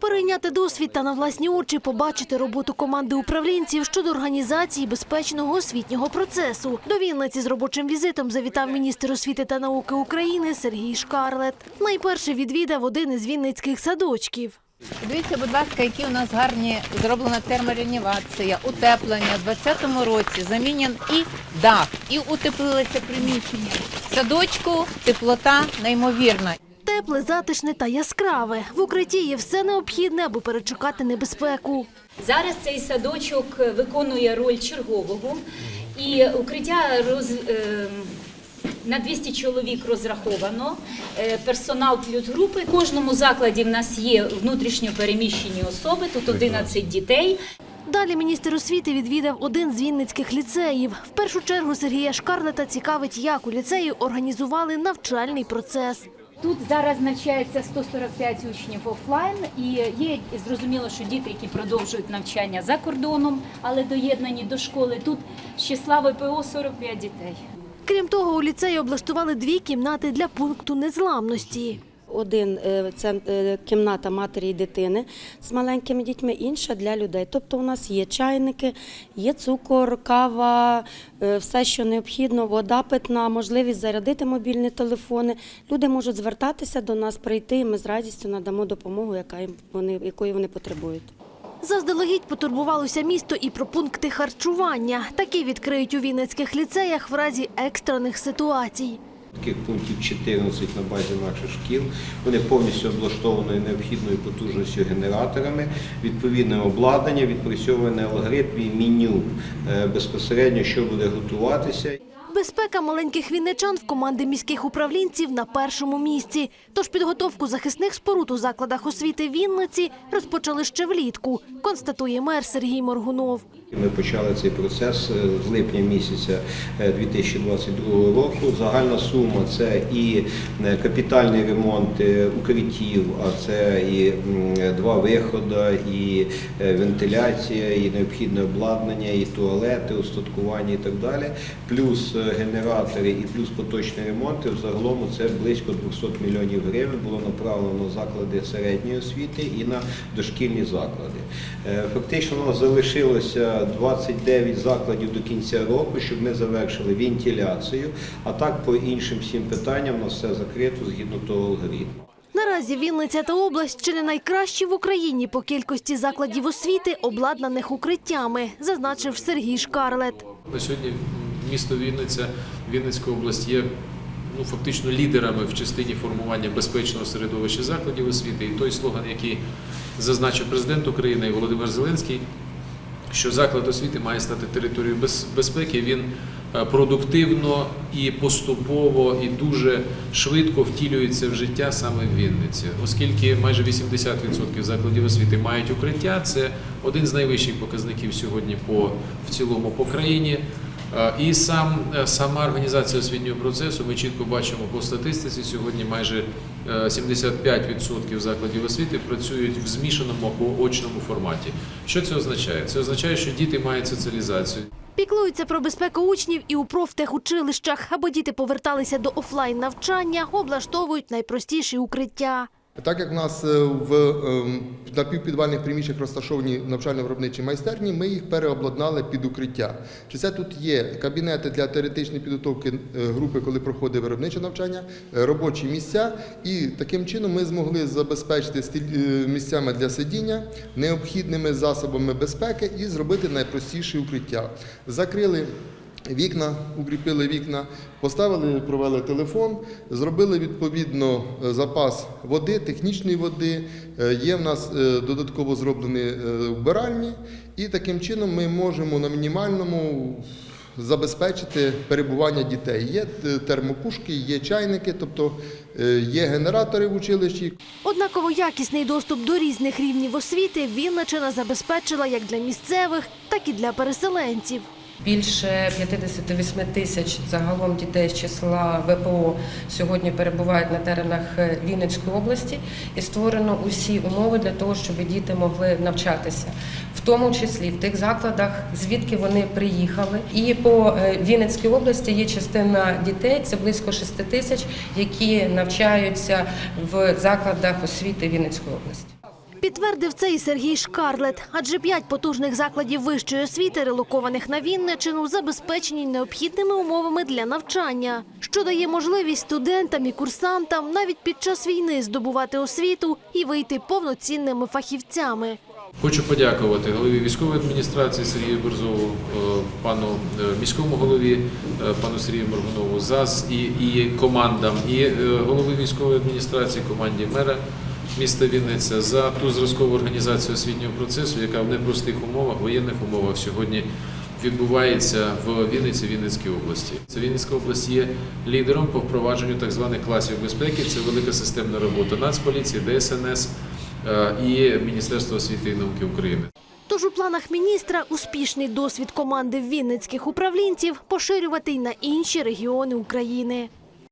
Перейняти досвід та на власні очі побачити роботу команди управлінців щодо організації безпечного освітнього процесу. До Вінниці з робочим візитом завітав міністр освіти та науки України Сергій Шкарлет. Найперше відвідав один із вінницьких садочків. Дивіться, будь ласка, які у нас гарні зроблена терморенівація, утеплення. У 2020 році замінен і дах, і утеплилося приміщення. Садочку теплота неймовірна. Тепле, затишне та яскраве. В укритті є все необхідне, аби перечекати небезпеку. Зараз цей садочок виконує роль чергового, і укриття роз, е, на 200 чоловік розраховано. Е, Персонал плюс групи. В кожному закладі в нас є внутрішньо переміщені особи, тут 11 дітей. Далі міністр освіти відвідав один з вінницьких ліцеїв. В першу чергу Сергія Шкарлета цікавить, як у ліцеї організували навчальний процес. Тут зараз навчається 145 учнів офлайн, і є зрозуміло, що діти, які продовжують навчання за кордоном, але доєднані до школи. Тут з числа ВПО 45 дітей. Крім того, у ліцеї облаштували дві кімнати для пункту незламності. Один е, це е, кімната матері і дитини з маленькими дітьми, інша для людей. Тобто у нас є чайники, є цукор, кава, е, все, що необхідно, вода питна, можливість зарядити мобільні телефони. Люди можуть звертатися до нас, прийти, і ми з радістю надамо допомогу, яка їм вони якої вони потребують. Заздалегідь потурбувалося місто і про пункти харчування. Такі відкриють у вінницьких ліцеях в разі екстрених ситуацій. Таких пунктів 14 на базі наших шкіл. Вони повністю облаштовані необхідною потужністю генераторами, відповідне обладнання, відпрацьований алгоритм і меню е, безпосередньо, що буде готуватися. Безпека маленьких вінничан в команди міських управлінців на першому місці. Тож підготовку захисних споруд у закладах освіти Вінниці розпочали ще влітку, констатує мер Сергій Моргунов. Ми почали цей процес е, з липня місяця е, 2022 року. Загальна сума це і е, капітальний ремонт е, укриттів, а це і два виходи, і е, вентиляція, і необхідне обладнання, і туалети, устаткування і так далі. Плюс е, генератори і плюс поточні ремонти. Загалом це близько 200 мільйонів гривень було направлено на заклади середньої освіти і на дошкільні заклади. Е, Фактично у нас залишилося 29 закладів до кінця року, щоб ми завершили вентиляцію. А так по іншим всім питанням у нас все закрито згідно того алгоритму. Наразі Вінниця та область чи не найкращі в Україні по кількості закладів освіти, обладнаних укриттями, зазначив Сергій Шкарлет. На сьогодні місто Вінниця, Вінницька область є ну, фактично лідерами в частині формування безпечного середовища закладів освіти. І той слоган, який зазначив президент України Володимир Зеленський, що заклад освіти має стати територією без- безпеки, він е, продуктивно і поступово і дуже швидко втілюється в життя саме в Вінниці, оскільки майже 80% закладів освіти мають укриття. Це один з найвищих показників сьогодні по в цілому по країні. Е, І сам е, сама організація освітнього процесу ми чітко бачимо по статистиці. Сьогодні майже е, 75% закладів освіти працюють в змішаному або очному форматі. Що це означає? Це означає, що діти мають соціалізацію. Піклуються про безпеку учнів і у профтехучилищах, аби діти поверталися до офлайн навчання, облаштовують найпростіші укриття. Так як в нас е, в ем, напівпідвальних приміщеннях розташовані навчально-виробничі майстерні, ми їх переобладнали під укриття. Чи це тут є кабінети для теоретичної підготовки е, групи, коли проходить виробниче навчання, е, робочі місця, і таким чином ми змогли забезпечити місцями для сидіння, необхідними засобами безпеки і зробити найпростіші укриття. Закрили Вікна, укріпили вікна, поставили, провели телефон, зробили відповідно е, запас води, технічної води. Е, Є в нас е, додатково зроблені вбиральні, і таким чином ми можемо на мінімальному забезпечити перебування дітей. Є термопушки, є чайники, тобто є генератори в училищі. Однаково якісний доступ до різних рівнів освіти Вінничина забезпечила як для місцевих, так і для переселенців. Більше 58 тисяч загалом дітей з числа ВПО сьогодні перебувають на теренах е, Вінницької області і створено усі умови для того, щоб діти могли навчатися, в тому числі в тих закладах, звідки вони приїхали. І по е, Вінницькій області є частина дітей, це близько 6 тисяч, які навчаються в закладах освіти Вінницької області. Підтвердив це і Сергій Шкарлет, адже п'ять потужних закладів вищої освіти, релокованих на Вінничину, забезпечені необхідними умовами для навчання, що дає можливість студентам і курсантам навіть під час війни здобувати освіту і вийти повноцінними фахівцями. Хочу подякувати голові військової адміністрації Сергію Борзову, е, пану е, міському голові, е, пану Сергію Моргунову ЗАЗ і, і командам, і голови військової адміністрації, команді мера міста Вінниця за ту зразкову організацію освітнього процесу, яка в непростих умовах, воєнних умовах сьогодні відбувається в Вінниці, Вінницькій області. Це Вінницька область є лідером по впровадженню так званих класів безпеки. Це велика системна робота Нацполіції, ДСНС е, і Міністерства освіти і науки України. Тож у планах міністра успішний досвід команди вінницьких управлінців поширювати й на інші регіони України.